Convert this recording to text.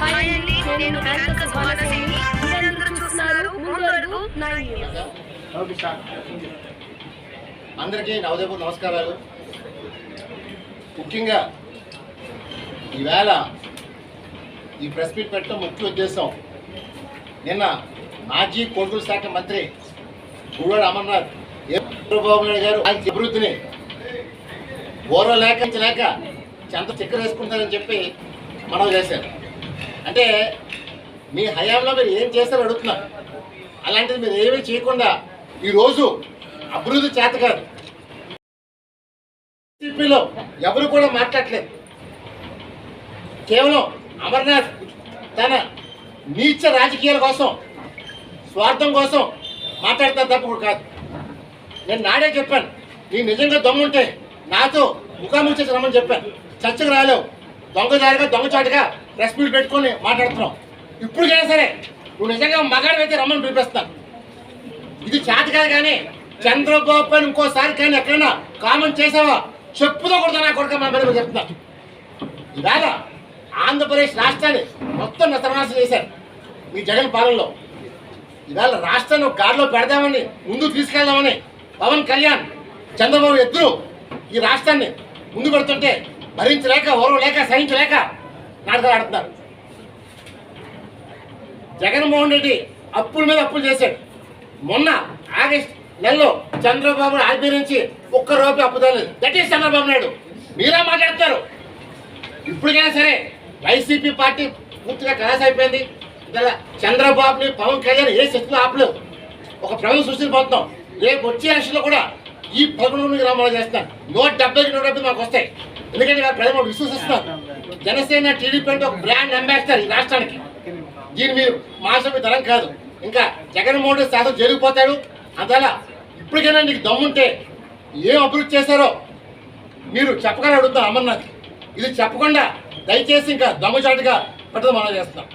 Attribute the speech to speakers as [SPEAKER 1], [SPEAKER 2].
[SPEAKER 1] నేను యాంకర్ సువర్ణసేని మీరందరూ చూస్తున్నారు ముందు అడుగు నైన్ న్యూస్.
[SPEAKER 2] ఓకే సార్ అందరికీ నా ఉదయపూర్ నమస్కారాలు. ముఖ్యంగా ఈవేళ ఈ ప్రెస్ మీట్ పెట్టడం ముఖ్య ఉద్దేశం. నిన్న మాజీ కొనుగోలు శాఖ మంత్రి గుడివాడ అమర్నాథ్ ఏ చంద్రబాబు నాయుడు గారు ఆయన అభివృద్ధిని ఓరో లేక లేక చెంత చక్కెర వేసుకుంటారని చెప్పి మనం చేశారు. అంటే మీ హయాంలో మీరు ఏం చేస్తారు అడుగుతున్నారు. అలాంటిది మీరు ఏమీ చేయకుండా ఈరోజు అభివృద్ధి చేత కాదు. టీడీపీలో ఎవరు కూడా మాట్లాడలేదు. కేవలం అమర్నాథ్ తన నీచ రాజకీయాల కోసం స్వార్థం కోసం మాట్లాడతారు తప్ప కూడా కాదు. నేను నాడే చెప్పాను. నీ నిజంగా దమ్ముంటే నాతో ముఖాముఖి చేసి రమ్మని చెప్పాను. చర్చకు రాలేవు. దొంగదారిగా దొంగచాటుగా ప్రెస్ మీట్ పెట్టుకొని మాట్లాడుతున్నావు. ఇప్పుడుకైనా సరే నువ్వు నిజంగా మగాడు అయితే రమ్మని పిలిపిస్తాను ఇది చేత కాదు కానీ చంద్రబాబు అని ఇంకోసారి కానీ ఎక్కడైనా కామెంట్ చేసావా? చెప్పుతో కొడతా నా కొడుక మా మీద చెప్తున్నా ఇవాళ ఆంధ్రప్రదేశ్ రాష్ట్రాన్ని మొత్తం నతనాశం చేశారు మీ జగన్ పాలనలో. ఇవాళ రాష్ట్రాన్ని గాడిలో పెడదామని ముందుకు తీసుకెళ్దామని పవన్ కళ్యాణ్ చంద్రబాబు ఇద్దరు ఈ రాష్ట్రాన్ని ముందు పెడుతుంటే భరించలేక ఓరం లేక సహించలేక నాటకాలు ఆడుతున్నారు. జగన్మోహన్ రెడ్డి అప్పుల మీద అప్పులు చేశాడు. మొన్న ఆగస్ట్ నెలలో చంద్రబాబు ఆర్బీ నుంచి ఒక్క రూపాయి అప్పు తగలేదు దట్ ఈస్ చంద్రబాబు నాయుడు. మీరే మాట్లాడతారు ఇప్పటికైనా సరే వైసీపీ పార్టీ పూర్తిగా కలాస్ అయిపోయింది. ఇలా చంద్రబాబుని పవన్ కళ్యాణ్ ఏ శక్తులు ఆపలేవు ఒక ప్రభుత్వం సృష్టిపోతున్నాం రేపు వచ్చే ఎలక్షన్లో కూడా ఈ పదకొండు గ్రామాలు చేస్తాను నూట డెబ్బైకి నూట డెబ్బై మాకు వస్తాయి. ఎందుకంటే ఇలా ప్రజలు విశ్వసిస్తున్నారు. జనసేన టీడీపీ అంటే ఒక బ్రాండ్ అంబాసిడర్ ఈ రాష్ట్రానికి. దీని మీరు మాసం తరం కాదు. ఇంకా జగన్మోహన్ రెడ్డి శాతం జరిగిపోతాడు. అందువల్ల ఇప్పటికైనా నీకు దమ్ముంటే ఏం అభివృద్ధి చేశారో మీరు చెప్పగలని అడుగుతాను అమర్నాథ్. ఇది చెప్పకుండా దయచేసి ఇంకా దమ్ముచాటుగా పెట్టడం మనం చేస్తున్నాం.